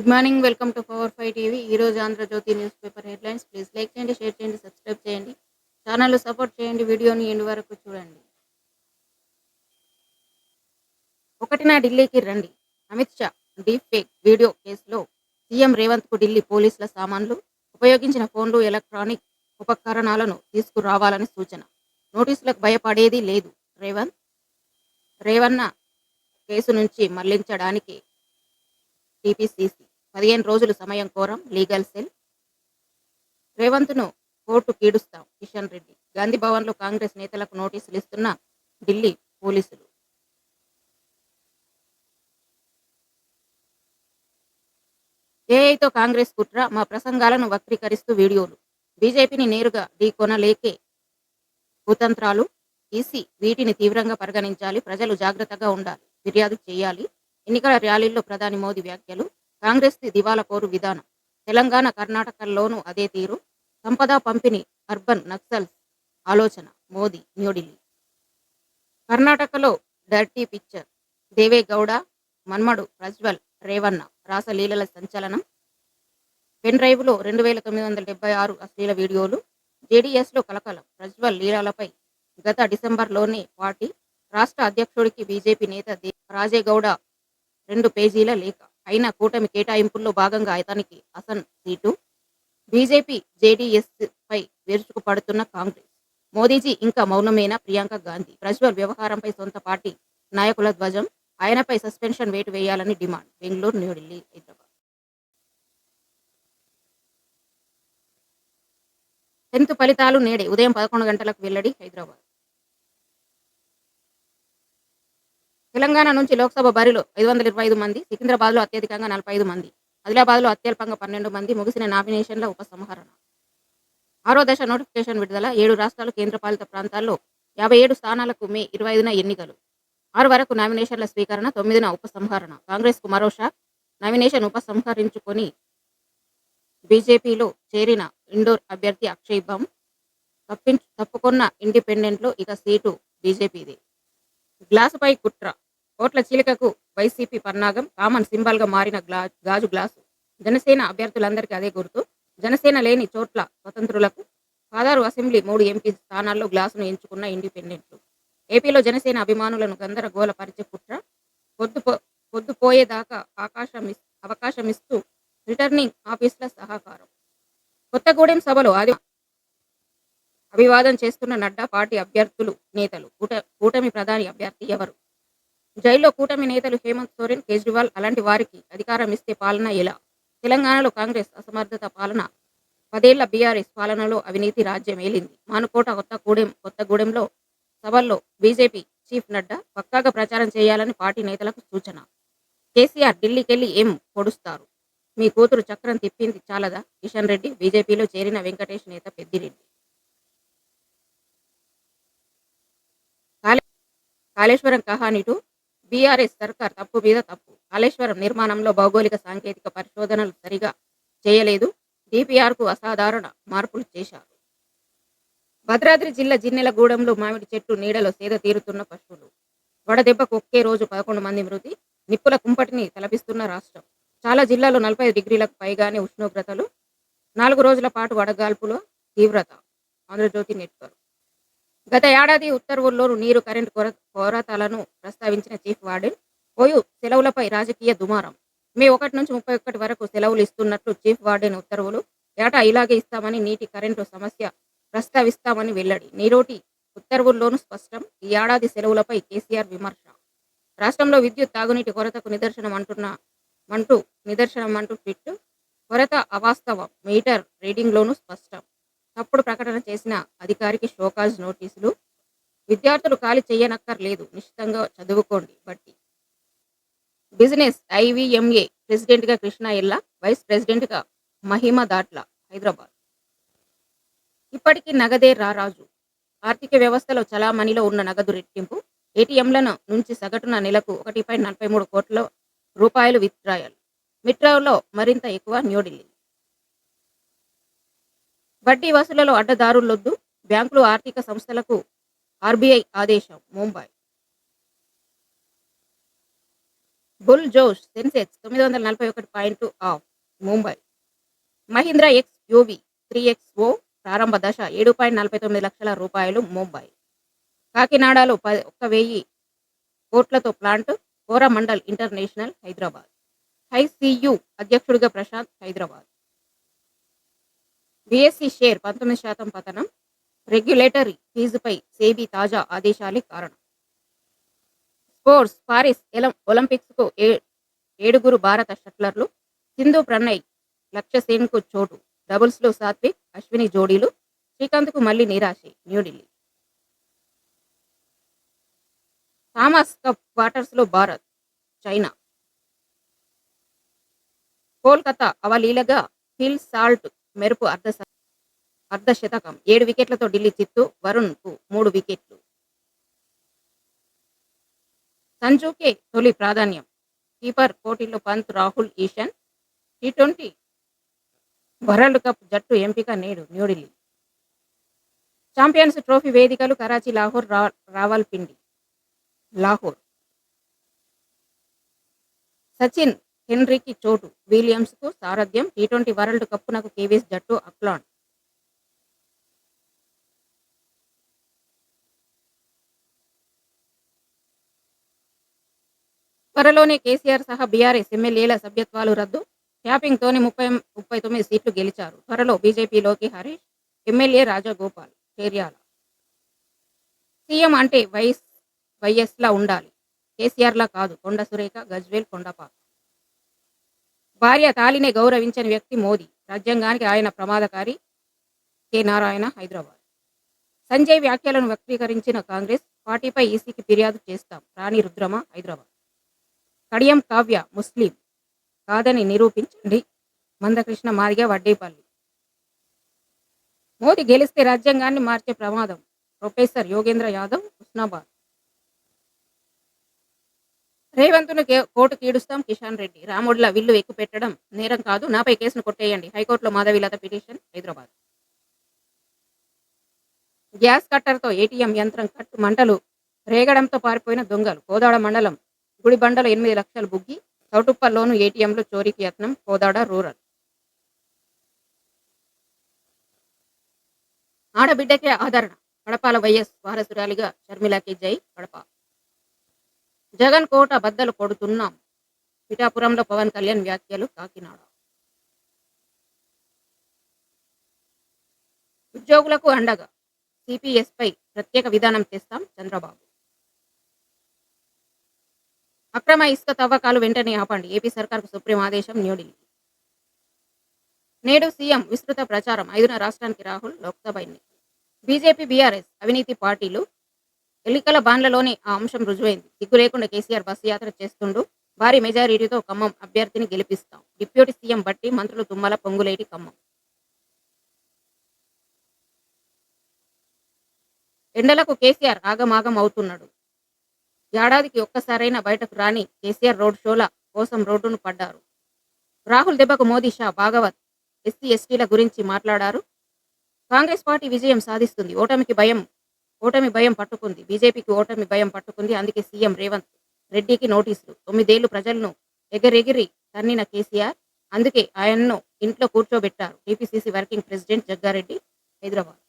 Good morning welcome to power five TV. ఈరోజు Andhra Jyothi news paper headlines. Please like చేయండి share చేయండి subscribe చేయండి. Channel support చేయండి వీడియోని ఎండు వరకు చూడండి. ఒకటిన ఢిల్లీకి రండి. Amit Shah deep fake video కేసులో సీఎం రేవంత్కు ఢిల్లీ పోలీసుల సామాన్లు ఉపయోగించిన ఫోన్లు ఎలక్ట్రానిక్ ఉపకరణాలను తీసుకురావాలని సూచన. నోటీసులకు భయపడేది లేదు. రేవంత్ రేవన్న కేసు నుంచి మళ్ళించడానికి టీపీసీసీ పదిహేను రోజులు సమయం కోరం లీగల్ సెల్. రేవంత్ను కోర్టు కీడుస్తాం కిషన్ రెడ్డి. గాంధీ భవన్లో కాంగ్రెస్ నేతలకు నోటీసులు ఇస్తున్న ఢిల్లీ పోలీసులు. ఏఐతో కాంగ్రెస్ కుట్ర మా ప్రసంగాలను వక్రీకరిస్తూ వీడియోలు. బీజేపీని నేరుగా ఢీకొనలేకే కుతంత్రాలు. ఈసీ వీటిని తీవ్రంగా పరిగణించాలి ప్రజలు జాగ్రత్తగా ఉండాలి ఫిర్యాదు చేయాలి. ఎన్నికల ర్యాలీల్లో ప్రధాని మోదీ వ్యాఖ్యలు. కాంగ్రెస్ దివాలా కోరు విధానం. తెలంగాణ కర్ణాటకల్లోనూ అదే తీరు. సంపద పంపిణీ అర్బన్ నక్సల్స్ ఆలోచన మోదీ న్యూఢిల్లీ. కర్ణాటకలో డర్టీ పిక్చర్ దేవేగౌడ మన్మడు ప్రజ్వల్ రేవన్న రాసలీలల సంచలనం. పెన్ డ్రైవ్లో రెండు వేల తొమ్మిది వందల డెబ్బై ఆరు అశ్లీల వీడియోలు. జేడీఎస్లో కలకలం ప్రజ్వల్ లీలాలపై గత డిసెంబర్లోనే పార్టీ. రాష్ట్ర అధ్యక్షుడికి బీజేపీ నేత రాజేగౌడ రెండు పేజీల లేఖ. అయిన కూటమి కేటాయింపుల్లో భాగంగా అతనికి అసన్ సీటు. బీజేపీ జేడీఎస్ పై విరుచుకుపడుతున్న కాంగ్రెస్. మోదీజీ ఇంకా మౌనమేనా ప్రియాంక గాంధీ? ప్రజ్వల్ వ్యవహారంపై సొంత పార్టీ నాయకుల ధ్వజం ఆయనపై సస్పెన్షన్ వేటు వేయాలని డిమాండ్. బెంగళూరు న్యూఢిల్లీ హైదరాబాద్. టెన్త్ ఫలితాలు నేడే. ఉదయం పదకొండు గంటలకు వెల్లడి హైదరాబాద్. తెలంగాణ నుంచి లోక్సభ బరిలో ఐదు వందల ఇరవై ఐదు మంది సికింద్రాబాద్లో అత్యధికంగా నలభై ఐదు మంది ఆదిలాబాద్లో అత్యల్పంగా పన్నెండు మంది ముగిసిన నామినేషన్ల ఉపసంహరణ. ఆరో దశ నోటిఫికేషన్ విడుదల ఏడు రాష్ట్రాలు కేంద్రపాలిత ప్రాంతాల్లో యాభై ఏడు స్థానాలకు మే ఇరవై ఐదున ఎన్నికలు. ఆరు వరకు నామినేషన్ల స్వీకరణ తొమ్మిదిన ఉపసంహరణ. కాంగ్రెస్కు మరో షాక్ నామినేషన్ ఉపసంహరించుకొని బీజేపీలో చేరిన ఇండోర్ అభ్యర్థి అక్షయ్ బమ్ తప్పించు తప్పుకున్న ఇండిపెండెంట్లో ఇక సీటు బీజేపీది. గ్లాసుపై కుట్ర. ఓట్ల చీలికకు వైసీపీ పన్నాగం కామన్ సింబల్గా మారిన గ్లా గాజు గ్లాసు. జనసేన అభ్యర్థులందరికీ అదే గుర్తు. జనసేన లేని చోట్ల స్వతంత్రులకు పదహారు అసెంబ్లీ మూడు ఎంపీ స్థానాల్లో గ్లాసును ఎంచుకున్న ఇండిపెండెంట్లు. ఏపీలో జనసేన అభిమానులను గందరగోళ పరిచే కుట్ర. పొద్దుపో పొద్దుపోయేదాకా ఆకాశం అవకాశం ఇస్తూ రిటర్నింగ్ ఆఫీసుల సహకారం. కొత్తగూడెం సభలో ఆది అభివాదం చేస్తున్న నడ్డా పార్టీ అభ్యర్థులు నేతలు కూటమి ప్రధాని అభ్యర్థి ఎవరు? జైల్లో కూటమి నేతలు హేమంత్ సోరెన్ కేజ్రీవాల్ అలాంటి వారికి అధికారం ఇస్తే పాలన ఎలా? తెలంగాణలో కాంగ్రెస్ అసమర్థత పాలన? పదేళ్ళ బీఆర్ఎస్ పాలనలో అవినీతి రాజ్యం ఏలింది. మానుకోట కొత్తగూడెం కొత్తగూడెంలో సభల్లో బీజేపీ చీఫ్ నడ్డా పక్కాగా ప్రచారం చేయాలని పార్టీ నేతలకు సూచన. కేసీఆర్ ఢిల్లీకెళ్ళి ఏం పొడుస్తారు? మీ కూతురు చక్రం తిప్పింది చాలదా? కిషన్ రెడ్డి బీజేపీలో చేరిన వెంకటేష్ నేత పెద్దిరెడ్డి. కాళేశ్వరం కహానిటు బీఆర్ఎస్ సర్కార్ తప్పు మీద తప్పు. కాళేశ్వరం నిర్మాణంలో భౌగోళిక సాంకేతిక పరిశోధనలు సరిగా చేయలేదు. డిపిఆర్కు అసాధారణ మార్పులు చేశారు. భద్రాద్రి జిల్లా జిన్నెలగూడెంలో మామిడి చెట్టు నీడలో సేద తీరుతున్న పశువులు. వడదెబ్బకు ఒకే రోజు పదకొండు మంది మృతి. నిప్పుల కుంపటిని తలపిస్తున్న రాష్ట్రం. చాలా జిల్లాలో నలభై డిగ్రీలకు పైగానే ఉష్ణోగ్రతలు. నాలుగు రోజుల పాటు వడగాల్పులో తీవ్రత. ఆంధ్రజ్యోతి నెట్వర్క్. గత ఏడాది ఉత్తర్వుల్లోనూ నీరు కరెంటు కొర కొరతలను ప్రస్తావించిన చీఫ్ వార్డెన్ ఓయు సెలవులపై రాజకీయ దుమారం. మే ఒకటి నుంచి ముప్పై ఒకటి వరకు సెలవులు ఇస్తున్నట్లు చీఫ్ వార్డెన్ ఉత్తర్వులు. ఏటా ఇలాగే ఇస్తామని నీటి కరెంటు సమస్య ప్రస్తావిస్తామని వెల్లడి. నీరోటి ఉత్తర్వుల్లోనూ స్పష్టం. ఈ ఏడాది సెలవులపై కేసీఆర్ విమర్శ. రాష్ట్రంలో విద్యుత్ తాగునీటి కొరతకు నిదర్శనం అంటున్న అంటూ నిదర్శనం అంటూ ట్విట్. కొరత అవాస్తవం. మీటర్ రీడింగ్లోనూ స్పష్టం. తప్పుడు ప్రకటన చేసిన అధికారికి షోకాజ్ నోటీసులు. విద్యార్థులు ఖాళీ చేయనక్కర్లేదు నిశ్చితంగా చదువుకోండి బట్టి. బిజినెస్ ఐవిఎంఏ ప్రెసిడెంట్గా కృష్ణ ఇల్లా వైస్ ప్రెసిడెంట్గా మహిమ దాట్ల హైదరాబాద్. ఇప్పటికీ నగదే రారాజు ఆర్థిక వ్యవస్థలో చలామణిలో ఉన్న నగదు రెట్టింపు ఏటీఎంలను నుంచి సగటున నెలకు ఒకటి పాయింట్ నలభై మూడు కోట్ల రూపాయలు విత్డ్రాయల్. మిట్రోలో మరింత ఎక్కువ న్యూఢిల్లీ. వడ్డీ వసూలలో అడ్డదారులొద్దు. బ్యాంకులు ఆర్థిక సంస్థలకు ఆర్బీఐ ఆదేశం ముంబై. బుల్ జోష్ సెన్సెక్స్ తొమ్మిది వందల నలభై ఒకటి point of Mumbai. Mahindra X UV three X O ప్రారంభ దశ ఏడు పాయింట్ నలభై తొమ్మిది లక్షల రూపాయలు ముంబై. కాకినాడలో ప- ఒక్క వెయ్యి కోట్లతో plant Coromandel international Hyderabad. ICU అధ్యక్షుడిగా ప్రశాంత్ హైదరాబాద్. బిఎస్సి షేర్ పంతొమ్మిది శాతం పతనం రెగ్యులేటరీ ఫీజుపై సేబీ తాజా ఆదేశాలే కారణం. స్పోర్ట్స్ పారిస్ ఎలం ఒలింపిక్స్కు ఏ ఏడుగురు భారత షట్లర్లు సింధు ప్రణయ్ లక్ష్యసేన్కు చోటు. డబుల్స్లో సాత్విక్ అశ్విని జోడీలు శ్రీకాంత్కు మళ్ళీ నిరాశే న్యూఢిల్లీ. థామస్ కప్ క్వార్టర్స్లో భారత్ చైనా. కోల్కతా అవలీలగా ఫిల్ సాల్ట్ మెరుపు అర్ధ అర్ధ శతకం. ఏడు వికెట్లతో ఢిల్లీ చిత్తు వరుణ్కు మూడు వికెట్లు. సంజుకే తొలి ప్రాధాన్యం. కీపర్ పోటీలో Pant Rahul Ishan. T twenty world cup జట్టు ఎంపిక నేడు న్యూఢిల్లీ. ఛాంపియన్స్ ట్రోఫీ వేదికలు కరాచీ లాహోర్ రా రావల్పిండి. లాహోర్. సచిన్ హెన్రీకి చోటు. విలియమ్స్కు సారథ్యం. టీ ట్వంటీ వరల్డ్ కప్నకు కేవీఎస్ జట్టు అక్లాండ్ త్వరలోనే కేసీఆర్ సహా బీఆర్ఎస్ ఎమ్మెల్యేల సభ్యత్వాలు రద్దు. ట్యాపింగ్తోనే ముప్పై ముప్పై తొమ్మిది సీట్లు గెలిచారు. త్వరలో బీజేపీలోకి హరీష్ ఎమ్మెల్యే రాజగోపాల్ చేర్యాల. సీఎం అంటే వైఎస్ వైఎస్లా ఉండాలి. కేసీఆర్లా కాదు కొండ సురేఖ గజ్వేల్ కొండపాక భార్య తాలినే గౌరవించని వ్యక్తి మోదీ. రాజ్యాంగానికి ఆయన ప్రమాదకారి కె. నారాయణ హైదరాబాద్. సంజయ్ వ్యాఖ్యలను వ్యక్తీకరించిన కాంగ్రెస్ పార్టీపై ఈసీకి ఫిర్యాదు చేస్తాం. రాణి రుద్రమ హైదరాబాద్. కడియం కావ్య ముస్లిం. కాదని నిరూపించండి. మందకృష్ణ మాదిగ వడ్డేపల్లి. మోదీ గెలిస్తే రాజ్యాంగాన్ని మార్చే ప్రమాదం. ప్రొఫెసర్ యోగేంద్ర యాదవ్ హుస్నాబాద్ రేవంత్ను కే- కోర్టుకు ఈడుస్తాం కిషన్ రెడ్డి. రాముడిలా విల్లు ఎక్కువ పెట్టడం నేరం కాదు నాపై కేసును కొట్టేయండి. హైకోర్టులో మాధవిలత పిటిషన్ హైదరాబాద్. గ్యాస్ కట్టర్తో ఏటీఎం యంత్రం కట్టు మంటలు రేగడంతో పారిపోయిన దొంగలు. కోదాడ మండలం గుడిబండలో ఎనిమిది లక్షలు బుగ్గి చౌటుప్పల్లోను ఏటీఎంలో చోరీకి యత్నం కోదాడ రూరల్. ఆడబిడ్డకే ఆదరణ. కడపాల వైఎస్ వారసురాలిగా షర్మిలకి జై కడప జగన్ కోట బద్దలు కొడుతున్నాం. పిఠాపురంలో పవన్ కళ్యాణ్ వ్యాఖ్యలు కాకినాడ. ఉద్యోగులకు అండగా సిపిఎస్ పై ప్రత్యేక విధానం తెస్తాం చంద్రబాబు. అక్రమ ఇసుక తవ్వకాలు వెంటనే ఆపండి. ఏపీ సర్కార్కు సుప్రీం ఆదేశం న్యూఢిల్లీ. నేడు సీఎం విస్తృత ప్రచారం. ఐదున రాష్ట్రానికి రాహుల్ లోక్సభ ఎన్నిక బీజేపీ బీఆర్ఎస్ అవినీతి పార్టీలు ఎలికల బాండ్లలోనే ఆ అంశం రుజువైంది. దిగ్గు లేకుండా కేసీఆర్ బస్సు యాత్ర చేస్తుండు. భారీ మెజారిటీతో ఖమ్మం అభ్యర్థిని గెలిపిస్తాం. డిప్యూటీ సీఎం బట్టి మంత్రులు తుమ్మల పొంగులేటి ఖమ్మం. ఎండలకు కేసీఆర్ ఆగమాగం అవుతున్నాడు. ఏడాదికి ఒక్కసారైనా బయటకు రాని కేసీఆర్ రోడ్ షోల కోసం రోడ్డును పడ్డారు. రాహుల్ దెబ్బకు మోదీ షా భాగవత్ ఎస్సీ ఎస్టీల గురించి మాట్లాడారు. కాంగ్రెస్ పార్టీ విజయం సాధిస్తుంది. ఓటమికి భయం ఓటమి భయం పట్టుకుంది. బీజేపీకి ఓటమి భయం పట్టుకుంది. అందుకే సీఎం రేవంత్ రెడ్డికి నోటీసులు. తొమ్మిదేళ్ళు ప్రజలను ఎగరెగిరి తన్నిన కేసీఆర్. అందుకే ఆయన్ను ఇంట్లో కూర్చోబెట్టారు TPCC working president Jaggareddy Hyderabad.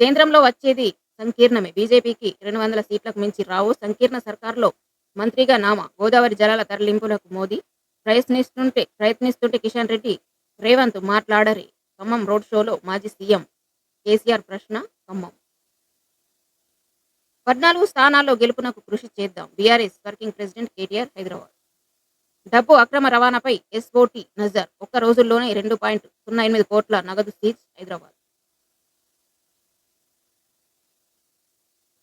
కేంద్రంలో వచ్చేది సంకీర్ణమే. బీజేపీకి రెండు వందల సీట్లకు మించి రావు. సంకీర్ణ సర్కార్లో మంత్రిగా నామ. గోదావరి జలాల తరలింపులకు మోదీ. ప్రయత్నిస్తుంటే ప్రయత్నిస్తుంటే కిషన్ రెడ్డి రేవంత్ మాట్లాడరి. ఖమ్మం రోడ్ షోలో మాజీ సీఎం కేసీఆర్ ప్రశ్న ఖమ్మం. పద్నాలుగు స్థానాల్లో గెలుపునకు కృషి చేద్దాం. BRS working president KTR Hyderabad. డబ్బు అక్రమ రవాణాపై ఎస్ఓటి నజర్. ఒక్క రోజుల్లోనే రెండు పాయింట్ సున్నా ఎనిమిది కోట్ల నగదు సీజ్ హైదరాబాద్.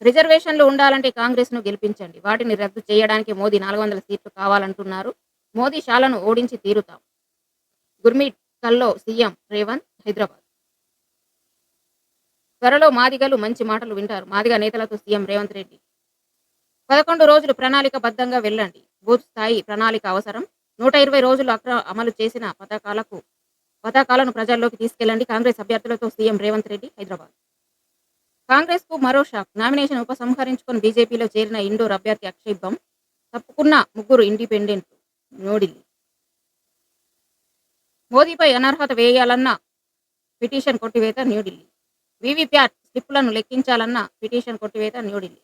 రిజర్వేషన్లు ఉండాలంటే కాంగ్రెస్ను గెలిపించండి. వాటిని రద్దు చేయడానికి మోదీ నాలుగు వందల సీట్లు కావాలంటున్నారు. మోదీ షాలను ఓడించి తీరుతాం. గుర్మీట్ కల్లో సీఎం రేవంత్ హైదరాబాద్. త్వరలో మాదిగలు మంచి మాటలు వింటారు. మాదిగ నేతలతో సీఎం రేవంత్ రెడ్డి. పదకొండు రోజులు ప్రణాళిక బద్ధంగా వెళ్ళండి. బూత్ స్థాయి ప్రణాళిక అవసరం. నూట ఇరవై రోజులు అక్ర అమలు చేసిన పథకాలకు పథకాలను ప్రజల్లోకి తీసుకెళ్ళండి కాంగ్రెస్ అభ్యర్థులతో సీఎం రేవంత్ రెడ్డి హైదరాబాద్. కాంగ్రెస్కు మరో షాక్. నామినేషన్ ఉపసంహరించుకొని బీజేపీలో చేరిన ఇండోర్ అభ్యర్థి అక్షయ్ బమ్ తప్పుకున్న ముగ్గురు ఇండిపెండెంట్ న్యూఢిల్లీ మోదీపై అనర్హత వేయాలన్న పిటిషన్ కొట్టివేత న్యూఢిల్లీ వీవీప్యాట్ స్లిప్లను లెక్కించాలన్న పిటిషన్ కొట్టివేత న్యూఢిల్లీ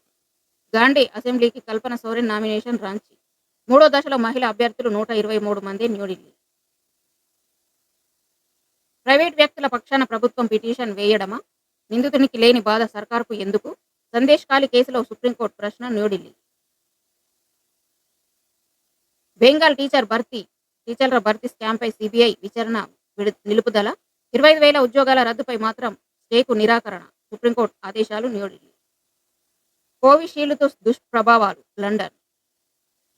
గాంధీ అసెంబ్లీకి కల్పన సోరెన్ నామినేషన్ రాంచి. మూడో దశలో మహిళా అభ్యర్థులు నూట ఇరవై మూడు మంది న్యూఢిల్లీ ప్రైవేట్ వ్యక్తుల పక్షాన ప్రభుత్వం పిటిషన్ వేయడమా? నిందితునికి లేని బాధ సర్కార్కు ఎందుకు? సందేశ్ కాలి కేసులో సుప్రీంకోర్టు ప్రశ్న న్యూఢిల్లీ బెంగాల్ టీచర్ భర్తీ టీచర్ల భర్తీ స్కామ్పై సిబిఐ విచారణ నిలుపుదల. ఇరవై ఐదు వేల ఉద్యోగాల రద్దుపై మాత్రం స్టేకు నిరాకరణ సుప్రీంకోర్టు ఆదేశాలు న్యూఢిల్లీ కోవిషీల్డ్తో దుష్ప్రభావాలు లండన్.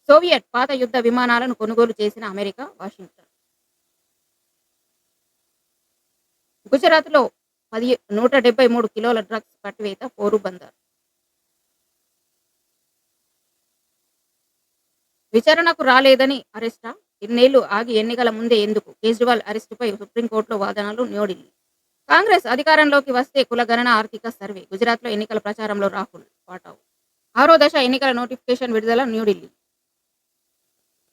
సోవియట్ పాత యుద్ధ విమానాలను కొనుగోలు చేసిన అమెరికా వాషింగ్టన్. గుజరాత్లో పది నూట డెబ్బై మూడు కిలోల డ్రగ్స్ కట్టివేత పోరుబందర్ విచారణకు రాలేదని అరెస్టా? ఇన్నేళ్ళు ఆగి ఎన్నికల ముందే ఎందుకు? కేజ్రీవాల్ అరెస్టుపై సుప్రీంకోర్టులో వాదనలు న్యూఢిల్లీ కాంగ్రెస్ అధికారంలోకి వస్తే కులగణన ఆర్థిక సర్వే గుజరాత్లో ఎన్నికల ప్రచారంలో రాహుల్ వాటావు ఆరో దశ ఎన్నికల నోటిఫికేషన్ విడుదల న్యూఢిల్లీ.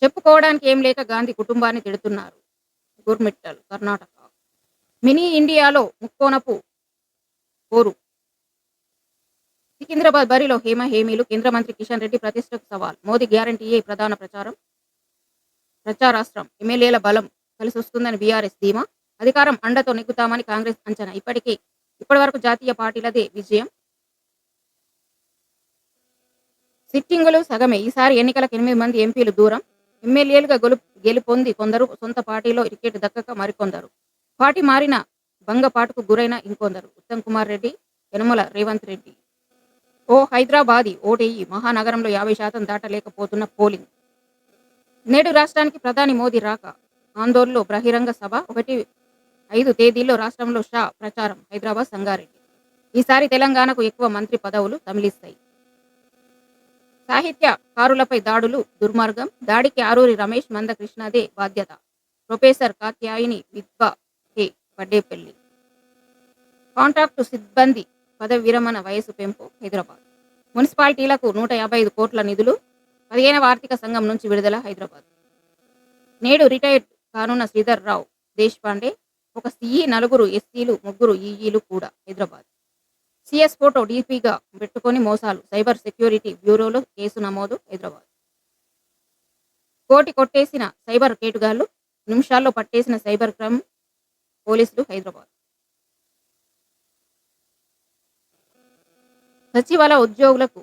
చెప్పుకోవడానికి ఏం లేక గాంధీ కుటుంబాన్ని తిడుతున్నారు గుర్మిట్టల్ కర్ణాటక. మినీ ఇండియాలో ముక్కోనపు పోరు. సికింద్రాబాద్ బరిలో హేమ హేమీలు కేంద్ర మంత్రి కిషన్ రెడ్డి ప్రతిష్టకు సవాల్. మోదీ గ్యారంటీయే ప్రధాన ప్రచారం ప్రచారాస్త్రం. ఎమ్మెల్యేల బలం కలిసి వస్తుందని బీఆర్ఎస్ ధీమా. అధికారం అండతో నెగ్గుతామని కాంగ్రెస్ అంచనా. ఇప్పటికే ఇప్పటి వరకు జాతీయ పార్టీలదే విజయం. సిట్టింగులు సగమే. ఈసారి ఎన్నికలకు ఎనిమిది మంది ఎంపీలు దూరం. ఎమ్మెల్యేలుగా గెలు గెలుపొంది కొందరు సొంత పార్టీలో టికెట్ దక్కక మరికొందరు. పార్టీ మారిన భంగపాటుకు గురైన ఇంకొందరు. ఉత్తమ్ కుమార్ రెడ్డి యనమల రేవంత్ రెడ్డి. ఓ హైదరాబాదీ ఓటేయి. మహానగరంలో యాభై శాతం దాటలేకపోతున్న పోలింగ్. నేడు రాష్ట్రానికి ప్రధాని మోదీ రాక. ఆందోళనలో బహిరంగ సభ ఒకటి ఐదు తేదీల్లో రాష్ట్రంలో షా ప్రచారం హైదరాబాద్ సంగారెడ్డి. ఈసారి తెలంగాణకు ఎక్కువ మంత్రి పదవులు తమిళిస్తాయి. సాహిత్య కారులపై దాడులు దుర్మార్గం. దాడికి ఆరూరి రమేష్ మందకృష్ణదే బాధ్యత. ప్రొఫెసర్ కాత్యాయిని విద్వ కే వడ్డేపల్లి. కాంట్రాక్టు సిబ్బంది పదవి విరమణ వయసు పెంపు హైదరాబాద్. మున్సిపాలిటీలకు నూట యాభై ఐదు కోట్ల నిధులు పదిహేనవ ఆర్థిక సంఘం నుంచి విడుదల హైదరాబాద్. నేడు రిటైర్డ్ కానున్న శ్రీధర్ రావు దేశపాండే ఒక సిఈ నలుగురు ఎస్సీలు ముగ్గురు ఈఈలు కూడా హైదరాబాద్. సిఎస్ ఫోటో డీపీగా పెట్టుకొని మోసాలు. సైబర్ సెక్యూరిటీ బ్యూరోలో కేసు నమోదు హైదరాబాద్. కోటి కొట్టేసిన సైబర్ కేటుగాళ్ళు నిమిషాల్లో పట్టేసిన సైబర్ క్రైమ్ పోలీసులు హైదరాబాద్. సచివాలయ ఉద్యోగులకు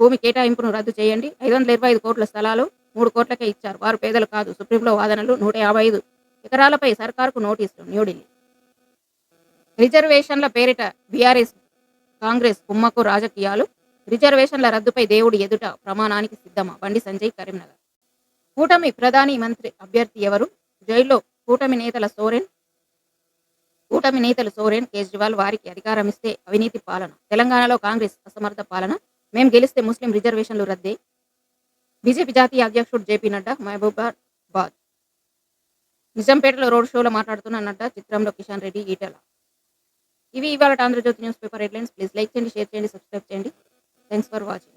భూమి కేటాయింపును రద్దు చేయండి. ఐదు వందల ఇరవై ఐదు కోట్ల స్థలాలు మూడు కోట్లకే ఇచ్చారు. వారు పేదలు కాదు. సుప్రీంలో వాదనలు నూట యాభై ఐదు ఎకరాలపై సర్కారుకు నోటీసులు న్యూఢిల్లీ. రిజర్వేషన్ల పేరిట బీఆర్ఎస్ కాంగ్రెస్ కుమ్మకు రాజకీయాలు రిజర్వేషన్ల రద్దుపై దేవుడి ఎదుట ప్రమాణానికి సిద్ధమా? బండి సంజయ్ కరీంనగర్. కూటమి ప్రధాని మంత్రి అభ్యర్థి ఎవరు? జైల్లో కూటమి నేతల సోరెన్ కూటమి నేతలు సోరెన్ కేజ్రీవాల్ వారికి అధికారం ఇస్తే అవినీతి పాలన. తెలంగాణలో కాంగ్రెస్ అసమర్థ పాలన. మేం గెలిస్తే ముస్లిం రిజర్వేషన్లు రద్దే. బీజేపీ జాతీయ అధ్యక్షుడు జేపీ నడ్డా మహబూబాబాద్ నిజాంపేటలో రోడ్ షోలో మాట్లాడుతున్న చిత్రంలో కిషన్ రెడ్డి ఈటల. ఇవి ఇవాళ Andhrajyothi newspaper headlines. Please like చేయండి షేర్ చేయండి సబ్స్క్రైబ్ చేయండి. Thanks for watching.